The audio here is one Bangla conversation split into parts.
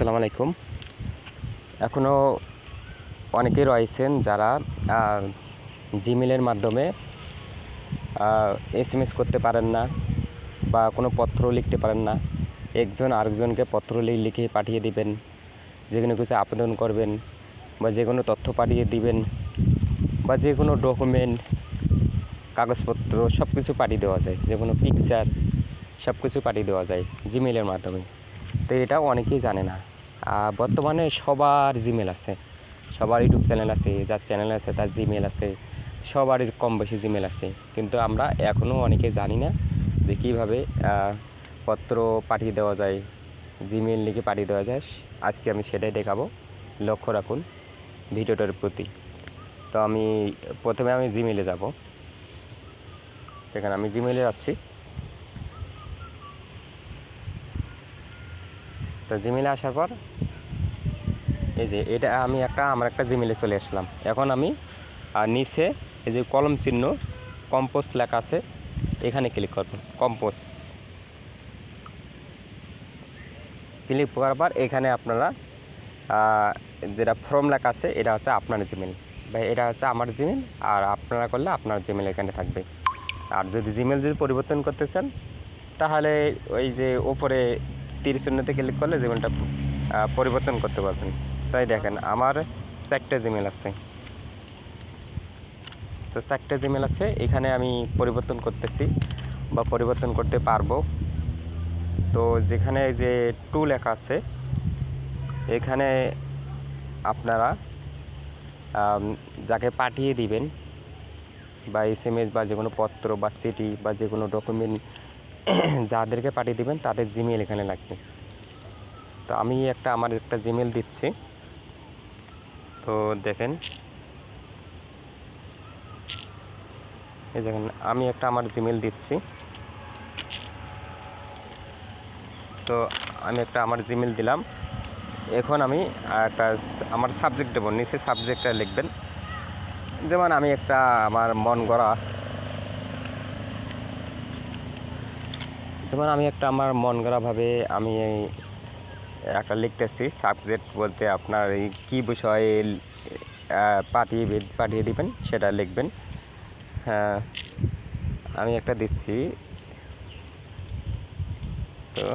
আসসালামু আলাইকুম। এখনও অনেকেই রয়েছেন যারা জিমেলের মাধ্যমে এস এম এস করতে পারেন না বা কোনো পত্র লিখতে পারেন না। একজন আরেকজনকে পত্র লিখে পাঠিয়ে দিবেন, যে কোনো কিছু আবেদন করবেন বা যে কোনো তথ্য পাঠিয়ে দিবেন বা যে কোনো ডকুমেন্ট কাগজপত্র সব কিছু পাঠিয়ে দেওয়া যায়, যে কোনো পিকচার সব কিছু পাঠিয়ে দেওয়া যায় জিমেলের মাধ্যমে। তো এটা অনেকেই জানে না। বর্তমানে সবার জিমেল আছে, সবার ইউটিউব চ্যানেল আছে, যার চ্যানেল আছে তার জিমেল আছে, সবারই কম বেশি জিমেল আছে। কিন্তু আমরা এখনও অনেকে জানি না যে কীভাবে পত্র পাঠিয়ে দেওয়া যায় জিমেল লিখে পাঠিয়ে দেওয়া যায়। আজকে আমি সেটাই দেখাবো, লক্ষ্য রাখুন ভিডিওটার প্রতি। তো আমি প্রথমে আমি জিমেলে যাব। দেখেন আমি জিমেলে যাচ্ছি। তো জিমেলে আসার পর, এই যে এটা আমি একটা, আমার একটা জিমেলে চলে আসলাম। এখন আমি নিচে এই যে কলম চিহ্ন, কম্পোজ লেখা আছে, এখানে ক্লিক করব, কম্পোজ। ক্লিক করার পর এখানে আপনারা যেটা ফর্ম লেখা আছে, এটা হচ্ছে আপনার জিমেল বা এটা হচ্ছে আমার জিমেল আর আপনারা করলে আপনার জিমেল এখানে থাকবে। আর যদি জিমেল যদি পরিবর্তন করতে চান, তাহলে ওই যে ওপরে তিরিশ শূন্যতে ক্লিক করলে জিমেলটা পরিবর্তন করতে পারবেন। তাই দেখেন, আমার চারটে জিমেল আছে। তো চারটে জিমেল আছে, এখানে আমি পরিবর্তন করতেছি বা পরিবর্তন করতে পারব। তো যেখানে যে টু লেখা আছে, এখানে আপনারা যাকে পাঠিয়ে দিবেন, বা এস এম এস বা যে কোনো পত্র বা চিঠি বা যে কোনো ডকুমেন্ট যাদেরকে পাঠিয়ে দেবেন, তাদের জিমেল এখানে লাগবে। তো আমি একটা, আমার একটা জিমেল দিচ্ছি। তো দেখেন, এই দেখেন, আমি একটা আমার জিমেল দিচ্ছি। তো আমি একটা আমার জিমেল দিলাম। এখন আমি একটা আমার সাবজেক্ট দেবো, নিচে সাবজেক্টটা লিখবেন। যেমন আমি একটা আমার মন গড়া যেমন আমি একটা আমার মন গড়াভাবে আমি একটা লিখতেছি সাবজেক্ট বলতে আপনার এই কী বিষয়ে পাঠিয়ে পাঠিয়ে দিবেন সেটা লিখবেন। হ্যাঁ আমি একটা দিচ্ছি। তো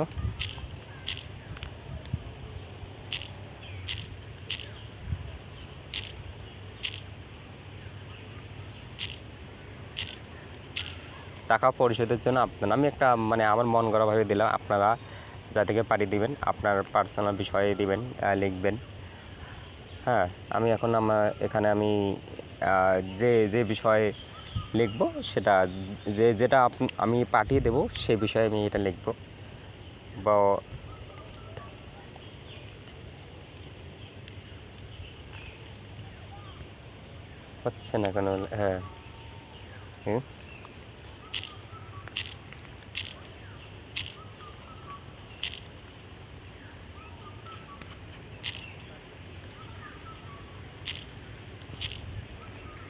টাকা পরিশোধের জন্য আপনার আমি একটা মানে আমার মন গড়াভাবে দিলাম, আপনারা যা থেকে পাঠিয়ে দিবেন, আপনার পার্সোনাল বিষয়ে দিবেন লিখবেন। হ্যাঁ আমি এখন আমার, এখানে আমি যে যে বিষয়ে লিখব, সেটা যে, যেটা আমি পাঠিয়ে দেব, সে বিষয়ে আমি এটা লিখব। বা হচ্ছে না কেন? হ্যাঁ। হুম?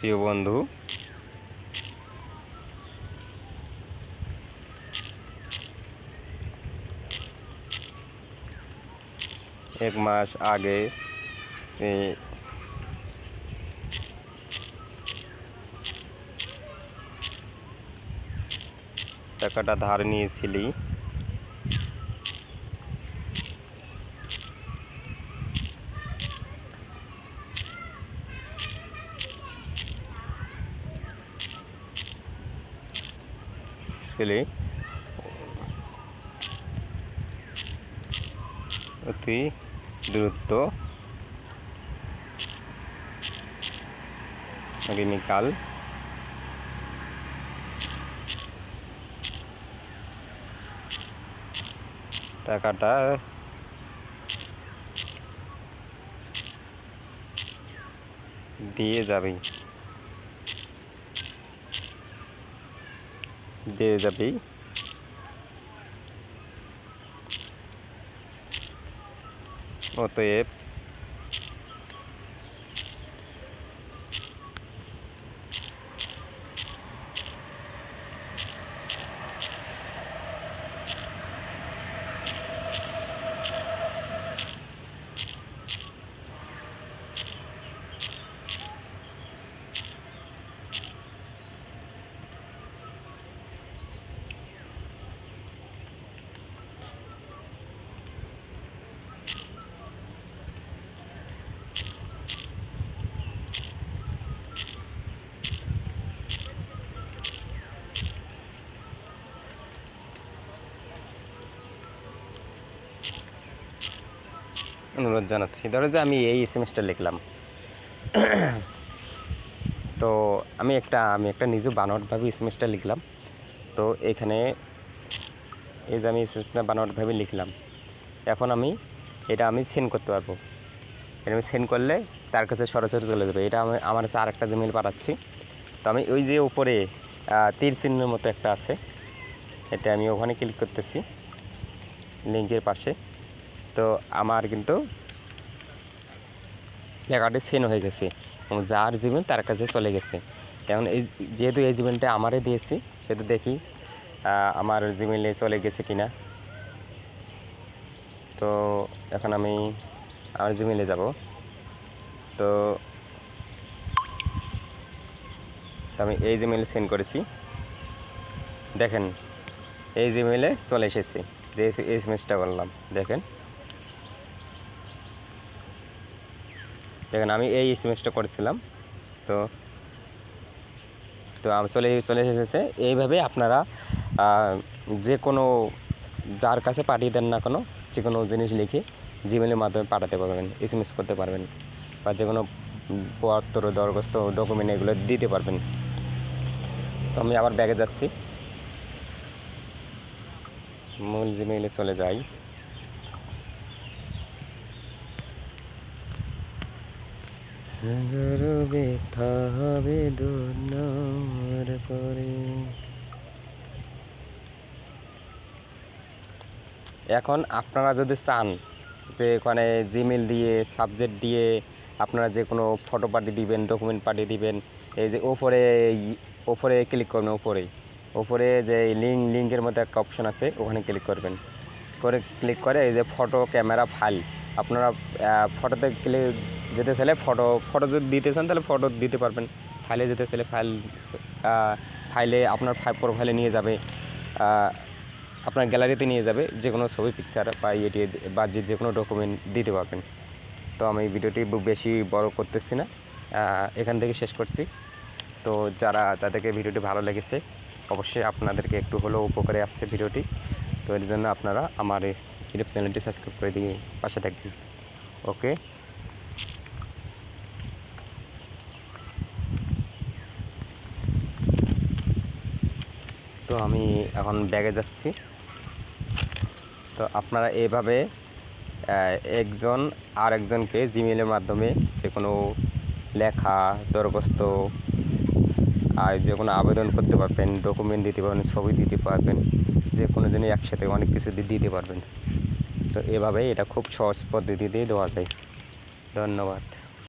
প্রিয় বন্ধু এক মাস আগে সে টাকাটা ধার নিয়েছিলি। ছেলে অতি দ্রুত আগামীকাল টাকাটা দিয়ে যাবে। দিয়ে যাবি। অতএব অনুরোধ জানাচ্ছি। ধরো যে আমি এই সেমিস্টার লিখলাম। তো আমি একটা আমি একটা নিজে বানোয়াটভাবে সেমিস্টার লিখলাম। তো এখানে এই যে আমি সেমিস্টার বানোয়াটভাবে লিখলাম। এখন আমি এটা আমি সেন্ড করতে পারব। এটা আমি সেন্ড করলে তার কাছে সরাসরি চলে যাবে। এটা আমি, আমার হচ্ছে আর একটা জিমেল পাঠাচ্ছি। তো আমি ওই যে উপরে তীর চিহ্নের মতো একটা আছে। এটা আমি ওখানে ক্লিক করতেছি। লিঙ্কের পাশে। তো আমার কিন্তু লেখাটি সেন হয়ে গেছে। এবং যার জিমেল তার কাছে চলে গেছে। এখন এই যেহেতু এই জিমেলটা আমারে দিয়েছি, সেহেতু দেখি আমার জিমেলে চলে গেছে কিনা। তো এখন আমি আমার জিমেলে যাব। তো আমি এই জিমেলে সেন্ড করেছি। দেখেন, এই জিমেলে চলে এসেছে। যে এস এসটা করলাম দেখেন। দেখেন, আমি এই এসএমএসটা করেছিলাম। তো তো চলে চলে এসেছে। এইভাবে আপনারা যে কোনো, যার কাছে পাঠিয়ে দেন না কোনো, যে কোনো জিনিস লিখে জিমেলের মাধ্যমে পাঠাতে পারবেন এসএমএস করতে পারবেন, বা যে কোনো পত্র, দরখাস্ত ডকুমেন্ট এগুলো দিতে পারবেন। তো আমি আবার ব্যাগে যাচ্ছি। মূল জিমেইলে চলে যাই। ব্যথা হবে দুর্নার পরে। এখন আপনারা যদি চান যে ওখানে জিমেল দিয়ে, সাবজেক্ট দিয়ে আপনারা যে কোনো ফটো পাঠিয়ে দিবেন ডকুমেন্ট পাঠিয়ে দিবেন, এই যে ওপরে ওপরে ক্লিক করবেন, ওপরে। ওপরে যে লিঙ্ক লিঙ্কের মধ্যে একটা অপশন আছে, ওখানে ক্লিক করবেন। করে ক্লিক করে এই যে ফটো ক্যামেরা ফাইল আপনারা ফটোতে ক্লিক যেতে চাইলে ফটো ফটো যদি দিতে চান তাহলে ফটো দিতে পারবেন। ফাইলে যেতে চাইলে ফাইল ফাইলে আপনার প্রোফাইলে নিয়ে যাবে আপনার গ্যালারিতে নিয়ে যাবে যে কোনো ছবি পিকচার বা ইয়েটি বা যে কোনো ডকুমেন্ট দিতে পারবেন। তো আমি ভিডিওটি বেশি বড় করতেছি না এখান থেকে শেষ করছি। তো যারা, যাদেরকে ভিডিওটি ভালো লেগেছে, অবশ্যই আপনাদেরকে একটু হলেও উপকারে আসছে ভিডিওটি। তো এর জন্য আপনারা আমার ইউটিউব চ্যানেলটি সাবস্ক্রাইব করে দিয়ে পাশে থাকবেন ওকে তো আমি এখন ব্যাগে যাচ্ছি। তো আপনারা এইভাবে আহ, একজন আর একজনকে জিমেলের মাধ্যমে যে কোনো লেখা দরখাস্ত আর যে কোনো আবেদন করতে পারবেন ডকুমেন্ট দিতে পারবেন ছবি দিতে পারবেন যে কোনো জিনিস একসাথে অনেক কিছু দিতে পারবেন। তো এভাবে এটা খুব সহজ পদ্ধতি দিয়ে দেওয়া যায়। ধন্যবাদ।